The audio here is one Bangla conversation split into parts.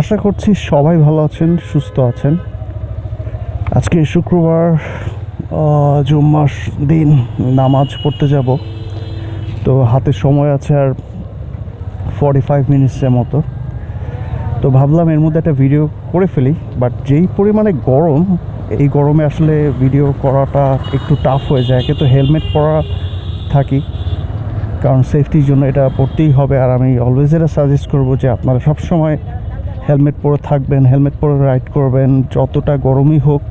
আশা করছি সবাই ভালো আছেন সুস্থ আছেন। আজকে শুক্রবার আহ, জুম্মার দিন নামাজ পড়তে যাব। তো হাতে সময় আছে আর ফর্টি ফাইভ মিনিটসের মতো। তো ভাবলাম এর মধ্যে একটা ভিডিও করে ফেলি বাট যেই পরিমাণে গরম এই গরমে আসলে ভিডিও করাটা একটু টাফ হয়ে যায়। একে তো হেলমেট পরা থাকি কারণ সেফটির জন্য এটা পড়তেই হবে। আর আমি অলওয়েজ এটা সাজেস্ট করব যে আপনারা সবসময় হেলমেট পরে থাকবেন, হেলমেট পরে রাইড করবেন, যতটা গরমই হোক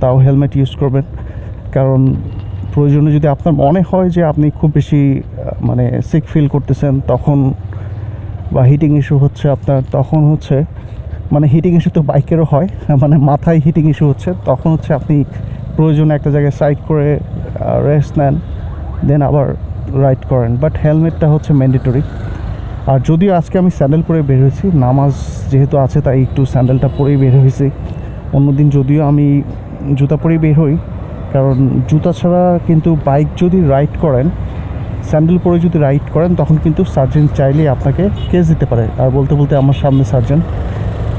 তাও হেলমেট ইউজ করবেন। কারণ প্রয়োজনে যদি আপনার মনে হয় যে আপনি খুব বেশি মানে সিক ফিল করতেছেন তখন বা হিটিং ইস্যু হচ্ছে আপনার, তখন হচ্ছে মানে হিটিং ইস্যু তো বাইকেরও হয় মানে মাথায় হিটিং ইস্যু হচ্ছে, তখন হচ্ছে আপনি প্রয়োজনে একটা জায়গায় সাইড করে রেস্ট নেন দেন আবার রাইড করেন। বাট হেলমেটটা হচ্ছে ম্যান্ডেটরি আর যদিও আজকে আমি স্যান্ডেল পরে বের হয়েছি, নামাজ যেহেতু আছে তাই একটু স্যান্ডেলটা পরেই বের হয়েছি। অন্যদিন যদিও আমি জুতা পরেই বের হই, কারণ জুতা ছাড়া কিন্তু বাইক যদি রাইড করেন, স্যান্ডেল পরে যদি রাইড করেন, তখন কিন্তু সার্জেন চাইলে আপনাকে কেস দিতে পারে। আর বলতে বলতে আমার সামনে সার্জেন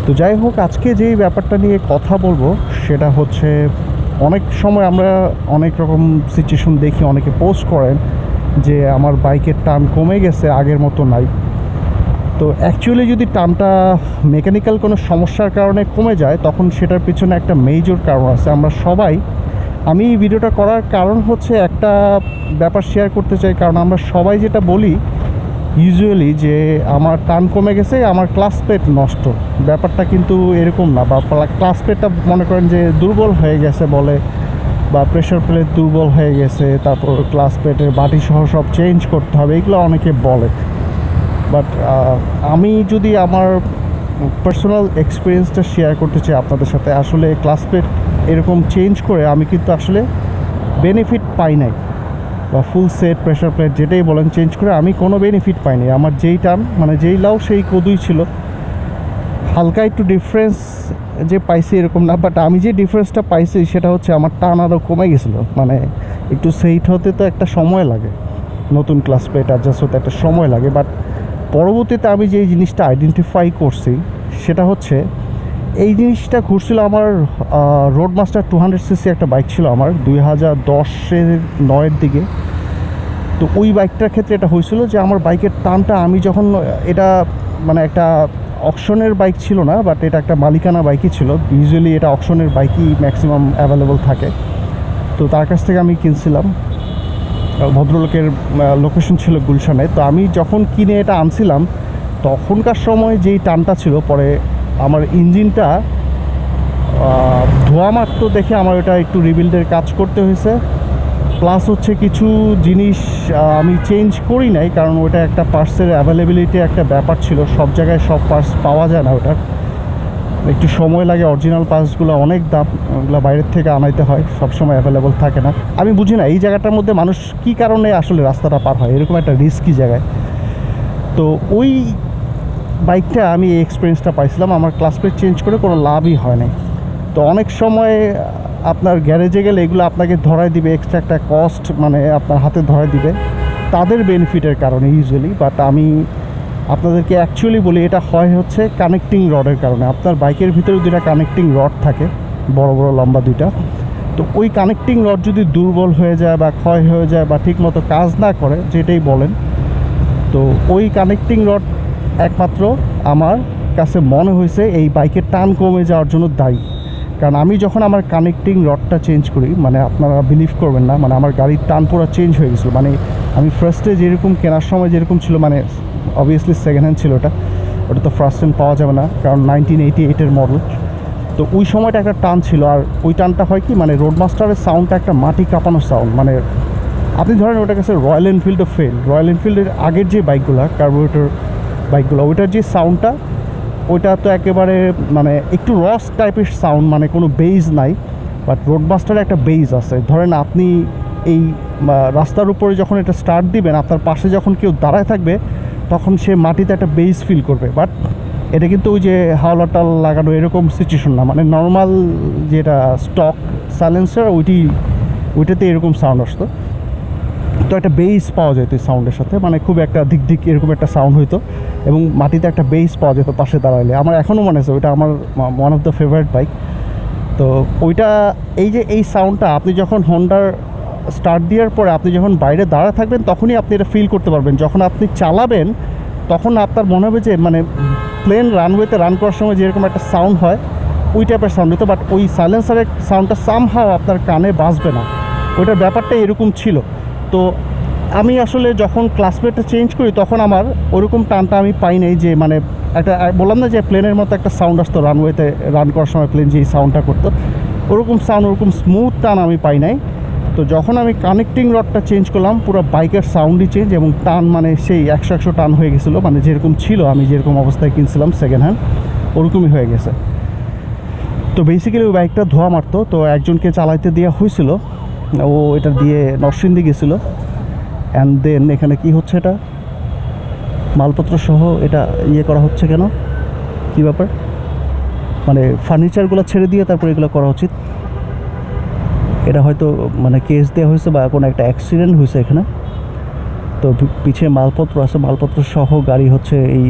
তো যাই হোক, আজকে যেই ব্যাপারটা নিয়ে কথা বলব, সেটা হচ্ছে অনেক সময় আমরা অনেক রকম সিচুয়েশন দেখি, অনেকে পোস্ট করেন যে আমার বাইকের টান কমে গেছে, আগের মতো নাই। তো অ্যাকচুয়ালি যদি টানটা মেকানিক্যাল কোনো সমস্যার কারণে কমে যায়, তখন সেটার পিছনে একটা মেজর কারণ আছে। আমরা সবাই, আমি এই ভিডিওটা করার কারণ হচ্ছে একটা ব্যাপার শেয়ার করতে চাই। কারণ আমরা সবাই যেটা বলি ইউজুয়ালি যে আমার টান কমে গেছে, আমার ক্লাস প্লেট নষ্ট। ব্যাপারটা কিন্তু এরকম না, বা ক্লাস প্লেটটা মনে করেন যে দুর্বল হয়ে গেছে বলে, বা প্রেশার প্লেট দুর্বল হয়ে গেছে, তারপর ক্লাস প্লেটের বাটি সহ সব চেঞ্জ করতে হবে, এগুলো অনেকে বলে। বাট আমি যদি আমার পার্সোনাল এক্সপিরিয়েন্সটা শেয়ার করতে চাই আপনাদের সাথে, আসলে ক্লাস প্লেট এরকম চেঞ্জ করে আমি কিন্তু আসলে বেনিফিট পাই নাই। বা ফুল সেট প্রেশার প্লেট যেটাই বলেন চেঞ্জ করে আমি কোনো বেনিফিট পাইনি আমার যেই টান মানে যেই লাউ, সেই কদুই ছিল। হালকা একটু ডিফারেন্স যে পাইছি এরকম না বাট আমি যে ডিফারেন্সটা পাইছি সেটা হচ্ছে আমার টান আরও কমে গেছিল। মানে একটু সেইট হতে তো একটা সময় লাগে। নতুন ক্লাস প্লেট অ্যাডজাস্ট হতে একটা সময় লাগে বাট পরবর্তীতে আমি যে জিনিসটা আইডেন্টিফাই করছি, সেটা হচ্ছে এই জিনিসটা ঘুরছিল আমার road master two hundred CC একটা বাইক ছিল আমার দুই হাজার দশের নয়ের দিকে। তো ওই বাইকটার ক্ষেত্রে এটা হয়েছিল যে আমার বাইকের টানটা আমি যখন, এটা মানে একটা অকশনের বাইক ছিল না বাট এটা একটা মালিকানা বাইকই ছিল। ইউজুয়ালি এটা অকশনের বাইকই ম্যাক্সিমাম অ্যাভেলেবল থাকে। তো তার কাছ থেকে আমি কিনছিলাম। ভদ্রলোকের লোকেশন ছিল গুলশানে। তো আমি যখন কিনে এটা আনছিলাম, তখনকার সময় যেই টানটা ছিল, পরে আমার ইঞ্জিনটা ধোয়া মারতো দেখে আমার এটা একটু রিবিল্ডের কাজ করতে হয়েছে। প্লাস হচ্ছে কিছু জিনিস আমি চেঞ্জ করি নাই, কারণ ওটা একটা পার্সের অ্যাভেলেবিলিটি একটা ব্যাপার ছিল। সব জায়গায় সব পার্স পাওয়া যায় না ওটার। একটু সময় লাগে অরিজিনাল পার্সগুলো অনেক দাম, ওগুলো বাইরের থেকে আনাইতে হয়, সবসময় অ্যাভেলেবল থাকে না। আমি বুঝি না, এই জায়গাটার মধ্যে মানুষ কী কারণে আসলে রাস্তাটা পার হয়? এরকম একটা রিস্কি জায়গায়। তো ওই বাইকটা আমি এই এক্সপিরিয়েন্সটা পাইছিলাম, আমার ক্লাস প্লেট চেঞ্জ করে কোনো লাভই হয় নাই। তো অনেক সময় আপনার গ্যারেজে গেলে এগুলো আপনাকে ধরাই দিবে এক্সট্রা একটা কস্ট মানে আপনার হাতে ধরাই দিবে। তাদের বেনিফিটের কারণে ইউজুয়ালি বাট আমি আপনাদেরকে অ্যাকচুয়ালি বলি, এটা হয় হচ্ছে কানেক্টিং রডের কারণে। আপনার বাইকের ভিতরে দুটা কানেক্টিং রড থাকে, বড় বড়, লম্বা দুইটা। তো ওই কানেক্টিং রড যদি দুর্বল হয়ে যায় বা ক্ষয় হয়ে যায় বা ঠিকমতো কাজ না করে, যেটাই বলেন, তো ওই কানেক্টিং রড একমাত্র আমার কাছে মনে হয়েছে এই বাইকের টান কমে যাওয়ার জন্য দায়ী। কারণ আমি যখন আমার কানেক্টিং রডটা চেঞ্জ করি মানে আপনারা বিলিভ করবেন না মানে আমার গাড়ির টান পুরো চেঞ্জ হয়ে গেছিল মানে আমি ফার্স্টে যেরকম কেনার সময় যেরকম ছিল মানে অবভিয়াসলি সেকেন্ড হ্যান্ড ছিল ওটা ওটা তো ফার্স্ট হ্যান্ড পাওয়া যাবে না, কারণ নাইনটিন এইটি এইটের মডেল তো ওই সময়টা একটা টান ছিল, আর ওই টানটা হয় কি মানে রোড মাস্টারের সাউন্ডটা একটা মাটি কাঁপানো সাউন্ড মানে আপনি ধরেন ওটা কাছে রয়্যাল এনফিল্ড ফেল রয়্যাল এনফিল্ডের আগের যে বাইকগুলো কার্বোরেটর বাইকগুলো ওইটার যে সাউন্ডটা ওইটা তো একেবারে মানে একটু রস টাইপের সাউন্ড মানে কোনো বেজ নাই বাট রোডমাস্টারে একটা বেজ আছে। ধরেন আপনি এই রাস্তার উপরে যখন এটা স্টার্ট দিবেন, আপনার পাশে যখন কেউ দাঁড়ায় থাকবে, তখন সে মাটিতে একটা বেজ ফিল করবে। বাট এটা কিন্তু ওই যে হাওলাটাল লাগানো এরকম সিচুয়েশন না। মানে নর্মাল যেটা স্টক সাইলেন্সার ওইটি, ওইটাতে এরকম সাউন্ড আসতো। তো একটা বেস পাওয়া যেত এই সাউন্ডের সাথে। মানে খুব একটা দিক দিক এরকম একটা সাউন্ড হইতো। এবং মাটিতে একটা বেস পাওয়া যেত পাশে দাঁড়াইলে। আমার এখনও মনে আছে, ওইটা আমার one of the favourite bike তো ওইটা, এই যে এই সাউন্ডটা আপনি যখন হন্ডার স্টার্ট দেওয়ার পরে আপনি যখন বাইরে দাঁড়া থাকবেন, তখনই আপনি এটা ফিল করতে পারবেন। যখন আপনি চালাবেন, তখন আপনার মনে হবে যে মানে প্লেন রানওয়েতে রান করার সময় যেরকম একটা সাউন্ড হয়, ওই টাইপের সাউন্ড হতো বাট ওই সাইলেন্সারের সাউন্ডটা সামহাও আপনার কানে বাজবে না। ওইটার ব্যাপারটা এরকম ছিল। তো আমি আসলে যখন ক্লাসমেটটা চেঞ্জ করি, তখন আমার ওরকম টানটা আমি পাই নাই যে মানে একটা বললাম না যে প্লেনের মতো একটা সাউন্ড আসতো রানওয়েতে রান করার সময় প্লেন যে সাউন্ডটা করতো। ওরকম সাউন্ড ওরকম স্মুথ টান আমি পাই নাই। তো যখন আমি কানেক্টিং রডটা চেঞ্জ করলাম, পুরো বাইকের সাউন্ডই চেঞ্জ এবং টান মানে সেই একশো একশো টান হয়ে গেছিল মানে যেরকম ছিল, আমি যেরকম অবস্থায় কিনছিলাম সেকেন্ড হ্যান্ড ওরকমই হয়ে গেছে। তো বেসিক্যালি ওই বাইকটা ধোয়া মারতো, তো একজনকে চালাইতে দেওয়া হয়েছিল, ও এটা দিয়ে নরসিংদী গেছিল অ্যান্ড দেন এখানে কি হচ্ছে এটা? মালপত্র সহ এটা ইয়ে করা হচ্ছে কেন? কী ব্যাপার? মানে ফার্নিচারগুলো ছেড়ে দিয়ে তারপর এগুলো করা উচিত। এটা হয়তো মানে কেস দেওয়া হয়েছে বা কোনো একটা অ্যাক্সিডেন্ট হয়েছে এখানে। তো পিছিয়ে মালপত্র আছে, মালপত্র সহ গাড়ি হচ্ছে এই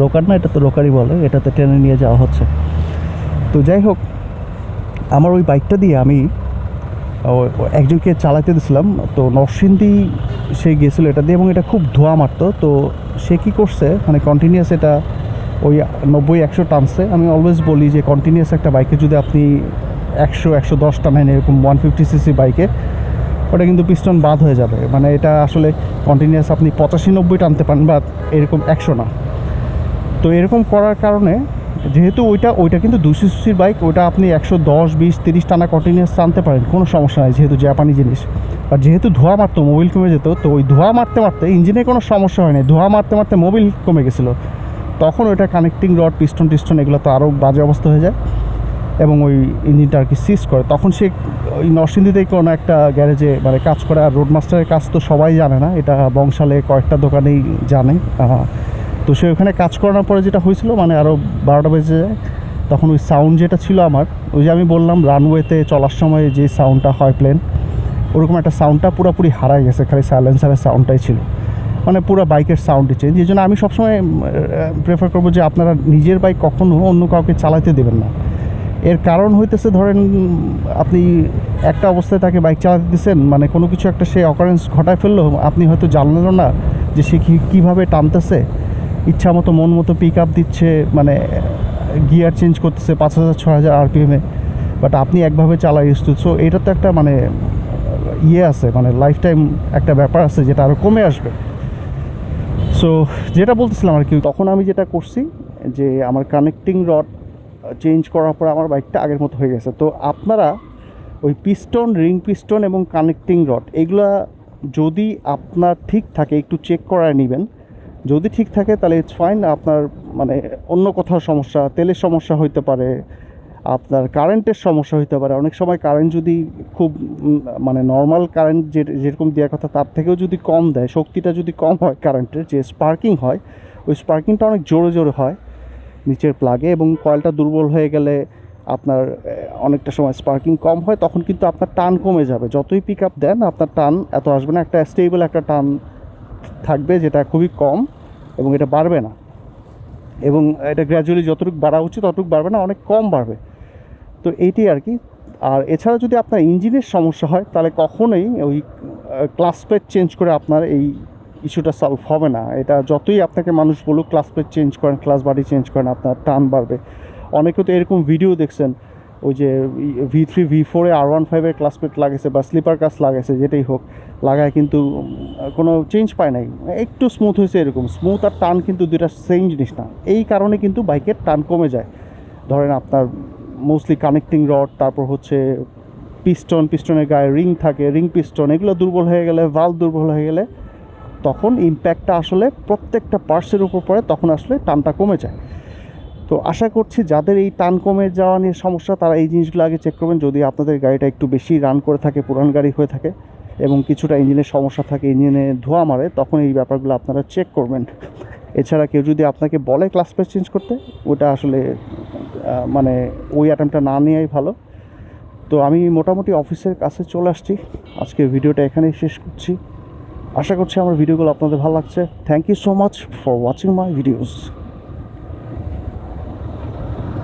লোকার না এটা তো লোকারই বলে, এটাতে ট্রেনে নিয়ে যাওয়া হচ্ছে। তো যাই হোক, আমার ওই বাইকটা দিয়ে আমি একজনকে চালাতে দিয়েছিলাম তো নরসিংদী সে গেছিল এটা দিয়ে এবং এটা খুব ধোয়া মারতো। তো সে কী করছে মানে কন্টিনিউয়াস এটা ওই নব্বই, একশো টানছে। আমি অলওয়েজ বলি যে কন্টিনিউয়াস একটা বাইকে যদি আপনি একশো একশো দশ টানেন এরকম ওয়ান ফিফটি সিসি বাইকে ওটা কিন্তু পিস্টন বাদ হয়ে যাবে। মানে এটা আসলে কন্টিনিউয়াস আপনি পঁচাশি, নব্বই টানতে পারেন, বা এরকম একশো না। তো এরকম করার কারণে যেহেতু ওইটা ওইটা কিন্তু দুশো সিসির বাইক ওইটা আপনি একশো দশ, বিশ, তিরিশ টানা কন্টিনিউয়াস টানতে পারেন, কোনো সমস্যা নাই, যেহেতু জাপানি জিনিস। আর যেহেতু ধোঁয়া মারতো মোবিল কমে যেত, তো ওই ধোঁয়া মারতে মারতে ইঞ্জিনে কোনো সমস্যা হয়নি। ধোঁয়া মারতে মারতে মোবিল কমে গেছিল। তখন ওইটা কানেক্টিং রড পিস্টন টিস্টন, এগুলো তো আরও বাজে অবস্থা হয়ে যায়। এবং ওই ইঞ্জিনটা আর কি সিজ করে। তখন সে ওই নরসিংদীতে কোনো একটা গ্যারেজে মানে কাজ করে। আর রোড মাস্টারের কাজ তো সবাই জানে না। এটা বংশালে কয়েকটা দোকানেই জানে। তো সে ওখানে কাজ করানোর পরে যেটা হয়েছিল মানে আরও বারোটা বেজে যায়, তখন ওই সাউন্ড যেটা ছিল আমার, ওই যে আমি বললাম রানওয়েতে চলার সময় যে সাউন্ডটা হয় প্লেন ওরকম একটা সাউন্ডটা পুরোপুরি হারাই গেছে। খালি সাইলেন্সারের সাউন্ডটাই ছিল। মানে পুরো বাইকের সাউন্ডই চেঞ্জ এই জন্য আমি সবসময় প্রেফার করব যে আপনারা নিজের বাইক কখনো অন্য কাউকে চালাতে দেবেন না। এর কারণ হইতেছে ধরেন, আপনি একটা অবস্থায় তাকে বাইক চালাতে দিচ্ছেন মানে কোনো কিছু একটা সে অকারেন্স ঘটায় ফেলল, আপনি হয়তো জানলেনও না যে সে কী, কীভাবে টানতেছে। ইচ্ছা মতো, মন মতো পিক আপ দিচ্ছে মানে গিয়ার চেঞ্জ করতেছে পাঁচ হাজার ছ হাজার আরপিএমে বাট আপনি একভাবে চালাই ইউজ সো এটা তো একটা মানে ইয়ে আছে মানে লাইফ টাইম একটা ব্যাপার আছে যেটা আরও কমে আসবে। সো যেটা বলতেছিলাম আর কি, তখন আমি যেটা করছি যে আমার কানেক্টিং রড চেঞ্জ করার পর আমার বাইকটা আগের মতো হয়ে গেছে। তো আপনারা ওই পিস্টন রিং পিস্টন এবং কানেক্টিং রড এগুলা যদি আপনার ঠিক থাকে, একটু চেক করায় নেবেন। যদি ঠিক থাকে, তাহলে ইটস ফাইন আপনার মানে অন্য কোথাও সমস্যা, তেলের সমস্যা হইতে পারে, আপনার কারেন্টের সমস্যা হইতে পারে। অনেক সময় কারেন্ট যদি খুব মানে নর্মাল কারেন্ট যে, যেরকম দেওয়ার কথা, তার থেকেও যদি কম দেয়, শক্তিটা যদি কম হয় কারেন্টের যে স্পার্কিং হয়, ওই স্পার্কিংটা অনেক জোরে জোরে হয়। নিচের প্লাগে এবং কয়েলটা দুর্বল হয়ে গেলে আপনার অনেকটা সময় স্পার্কিং কম হয়, তখন কিন্তু আপনার টান কমে যাবে। যতই পিক আপ দেন, আপনার টান এত আসবে না। একটা স্টেবল একটা টান থাকবে যেটা খুবই কম এবং এটা বাড়বে না। এবং এটা গ্র্যাজুয়ালি যতটুকু বাড়া উচিত, ততটুকু বাড়বে না, অনেক কম বাড়বে। তো এইটি আর কি। আর এছাড়া যদি আপনার ইঞ্জিনের সমস্যা হয়, তাহলে কখনোই ওই ক্লাস প্লেট চেঞ্জ করে আপনার এই ইস্যুটা সলভ হবে না। এটা যতই আপনাকে মানুষ বলুক ক্লাস প্লেট চেঞ্জ করেন ক্লাস বাড়ি চেঞ্জ করেন, আপনার টান বাড়বে। অনেকে তো এরকম ভিডিও দেখছেন, ওই যে ভি থ্রি ভি ফোরে আর ওয়ান ফাইভের ক্লাস প্লেট লাগাইছে বা স্লিপার কাস লাগাইছে যেটাই হোক, লাগায় কিন্তু কোনো চেঞ্জ পায় নাই। একটু স্মুথ হয়েছে এরকম। স্মুথ আর টান কিন্তু দুইটা সেম জিনিস না। এই কারণে কিন্তু বাইকের টান কমে যায়। ধরেন আপনার মোস্টলি কানেক্টিং রড তারপর হচ্ছে পিস্টন পিস্টনের গায়ে রিং থাকে রিং পিস্টন এগুলো দুর্বল হয়ে গেলে ভালো দুর্বল হয়ে গেলে তখন ইম্প্যাক্টটা আসলে প্রত্যেকটা পার্সের উপর পড়ে, তখন আসলে টানটা কমে যায়। তো আশা করছি যাদের এই টান কমে যাওয়া নিয়ে সমস্যা, তারা এই জিনিসগুলো আগে চেক করবেন। যদি আপনাদের গাড়িটা একটু বেশি রান করে থাকে, পুরান গাড়ি হয়ে থাকে এবং কিছুটা ইঞ্জিনের সমস্যা থাকে ইঞ্জিনে ধোঁয়া মারে, তখন এই ব্যাপারগুলো আপনারা চেক করবেন। এছাড়া কেউ যদি আপনাকে বলে ক্লাস প্লেট চেঞ্জ করতে, ওটা আসলে মানে ওই অ্যাটেম্পটা না নেওয়াই ভালো। তো আমি মোটামুটি অফিসের কাছে চলে আসছি। আজকে ভিডিওটা এখানেই শেষ করছি। আশা করছি আমার ভিডিওগুলো আপনাদের ভালো লাগছে। Thank you so much for watching my videos